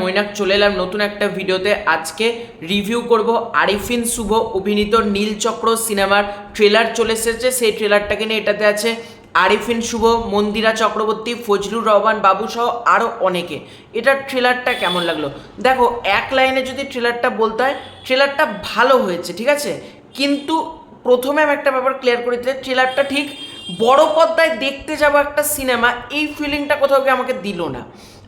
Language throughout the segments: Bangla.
মৈনাক, চলে এলাম নতুন একটা ভিডিওতে। আজকে রিভিউ করব আরিফিন শুভ অভিনীত নীলচক্র সিনেমার ট্রেলার চলে এসেছে। সেই ট্রেলারটাকে নিয়ে এটাতে আছে আরিফিন শুভ, মন্দিরা চক্রবর্তী, ফজলুর রহমান বাবু সহ আরও অনেকে। এটার ট্রেলারটা কেমন লাগল? দেখো, এক লাইনে যদি ট্রেলারটা বলতে হয় ট্রেলারটা ভালো হয়েছে, ঠিক আছে? কিন্তু প্রথমে আমি একটা ব্যাপার ক্লিয়ার করে দিতে ট্রেলারটা ঠিক বড় পর্দায় দেখতে যাব একটা সিনেমা, এই ফিলিংটা কোথাও আমাকে দিল না।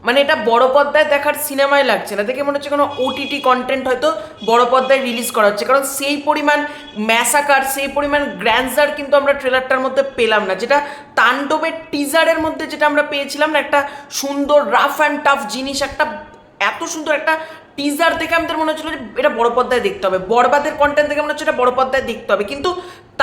মানে এটা বড় পর্দায় দেখার সিনেমায় লাগছে না। দেখে মনে হচ্ছে কোনো ওটিটি কন্টেন্ট হয়তো বড় পর্দায় রিলিজ করা হচ্ছে। কারণ সেই পরিমাণ ম্যাসাকার সেই পরিমাণ গ্র্যান্ডার কিন্তু আমরা ট্রেলারটার মধ্যে পেলাম না। যেটা তাণ্ডবের টিজারের মধ্যে যেটা আমরা পেয়েছিলাম না, একটা সুন্দর রাফ অ্যান্ড টাফ জিনিস, একটা এত সুন্দর একটা টিজার দেখে আমাদের মনে হচ্ছিল যে এটা বড় পর্দায় দেখতে হবে। বরবাদের কন্টেন্ট দেখে মনে হচ্ছে এটা বড় পর্দায় দেখতে হবে। কিন্তু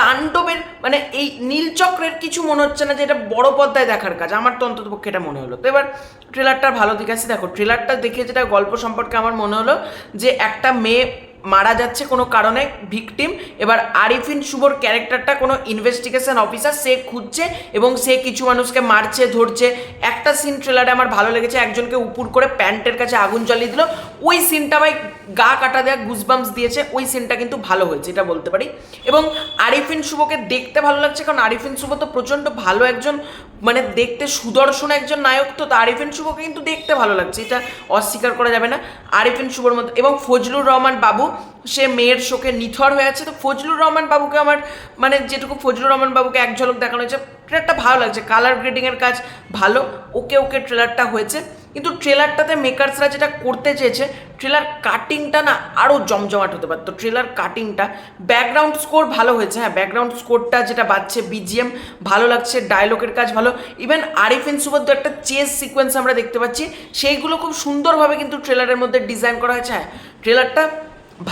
তাণ্ডবের মানে এই নীলচক্রের কিছু মনে হচ্ছে না যে এটা বড় পর্দায় দেখার কাজ। আমার তো অন্তত পক্ষে এটা মনে হলো। তো এবার ট্রেলারটার ভালো দিক আছে। দেখো ট্রেলারটা দেখে যেটা গল্প সম্পর্কে আমার মনে হলো যে একটা মেয়ে মারা যাচ্ছে কোনো কারণে ভিকটিম। এবার আরিফিন শুভর ক্যারেক্টারটা কোনো ইনভেস্টিগেশন অফিসার সে খুঁজছে এবং সে কিছু মানুষকে মারছে, ধরছে। একটা সিন ট্রেলারে আমার ভালো লেগেছে, একজনকে উপুর করে প্যান্টের কাছে আগুন জ্বালিয়ে দিল। ওই সিনটা ভাই গা কাটা দেওয়া গুজবামস দিয়েছে, ওই সিনটা কিন্তু ভালো হয়েছে, এটা বলতে পারি। এবং আরিফিন শুভকে দেখতে ভালো লাগছে, কারণ আরিফিন শুভ তো প্রচণ্ড ভালো একজন মানে দেখতে সুদর্শন একজন নায়ক, তা আরিফিন শুভকে কিন্তু দেখতে ভালো লাগছে, এটা অস্বীকার করা যাবে না। আরিফিন শুভর মতো এবং ফজলুর রহমান বাবু সে মেয়ের শোকে নিথর হয়ে আছে। তো ফজলুর রহমান বাবুকে আমার মানে যেটুকু ফজলুর রহমান বাবুকে এক ঝলক দেখানো হয়েছে ট্রেলারটা ভালো লাগছে। কালার গ্রেডিংয়ের কাজ ভালো, ওকে ওকে ট্রেলারটা হয়েছে। কিন্তু ট্রেলারটাতে মেকার্সরা যেটা করতে চেয়েছে ট্রেলার কাটিংটা না আরও জমজমাট হতে পারতো। ট্রেলার কাটিংটা ব্যাকগ্রাউন্ড স্কোর ভালো হয়েছে হ্যাঁ ব্যাকগ্রাউন্ড স্কোরটা যেটা বাজছে বিজিএম ভালো লাগছে ডায়লগের কাজ ভালো। ইভেন আরিফিন সুবদ্ধ একটা চেস সিকোয়েন্স আমরা দেখতে পাচ্ছি। সেইগুলো খুব সুন্দরভাবে কিন্তু ট্রেলারের মধ্যে ডিজাইন করা হয়েছে হ্যাঁ। ট্রেলারটা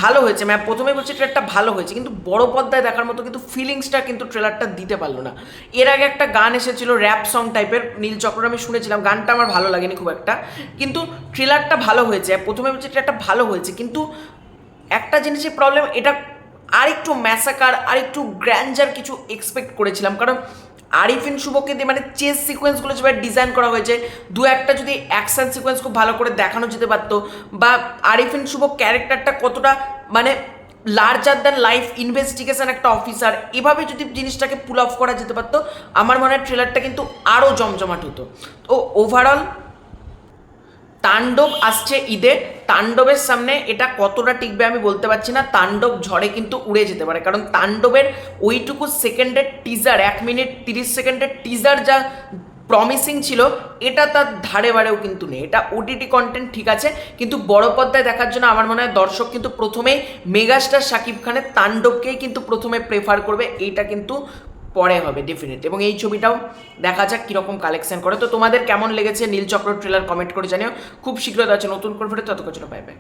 ভালো হয়েছে। ম্যাম প্রথমে বলছি ট্রেলারটা ভালো হয়েছে, কিন্তু বড় পর্দায় দেখার মতো কিন্তু ফিলিংসটা কিন্তু ট্রেলারটা দিতে পারল না। এর আগে একটা গান এসেছিল র্যাপ সং টাইপের নীল চক্র আমি শুনেছিলাম, গানটা আমার ভালো লাগেনি খুব একটা। কিন্তু ট্রেলারটা ভালো হয়েছে, প্রথমে বলছি ট্রেলারটা ভালো হয়েছে, কিন্তু একটা জিনিসের প্রবলেম এটা আরেকটু ম্যাসাকার আরেকটু গ্র্যান্ডার কিছু এক্সপেক্ট করেছিলাম। কারণ আরিফিন শুভকে দিয়ে মানে চেস সিকোয়েন্সগুলো যেভাবে ডিজাইন করা হয়েছে, দু একটা যদি অ্যাকশন সিকোয়েন্স খুব ভালো করে দেখানো যেতে পারতো, বা আরিফিন শুভ ক্যারেক্টারটা কতটা মানে লার্জার দ্যান লাইফ ইনভেস্টিগেশন একটা অফিসার এভাবে যদি জিনিসটাকে পুল অফ করা যেতে পারতো, আমার মনে হয় ট্রেলারটা কিন্তু আরও জমজমাট হতো। তো ওভারঅল তাণ্ডব আসছে ঈদে। তাণ্ডবের সামনে এটা কতটা টিকবে আমি বলতে পারছি না। তাণ্ডব ঝড়ে কিন্তু উড়ে যেতে পারে। কারণ তাণ্ডবের ওইটুকু সেকেন্ডের টিজার এক মিনিট তিরিশ সেকেন্ডের টিজার যা প্রমিসিং ছিল, এটা তার ধারে বাড়েও কিন্তু নেই। এটা ওটিটি কন্টেন্ট ঠিক আছে, কিন্তু বড় পর্দায় দেখার জন্য আমার মনে হয় দর্শক কিন্তু প্রথমেই মেগাস্টার শাকিব খানের তাণ্ডবকেই কিন্তু প্রথমে প্রেফার করবে। এইটা কিন্তু পরে হবে ডেফিনেট এবং এই ছবিটাও দেখা যাক কীরকম কালেকশন করে। তো তোমাদের কেমন লেগেছে নীলচক্র ট্রেলার কমেন্ট করে জানিও। খুব শীঘ্রই আছে নতুন করে ফেটে ততক্ষণ পাইবে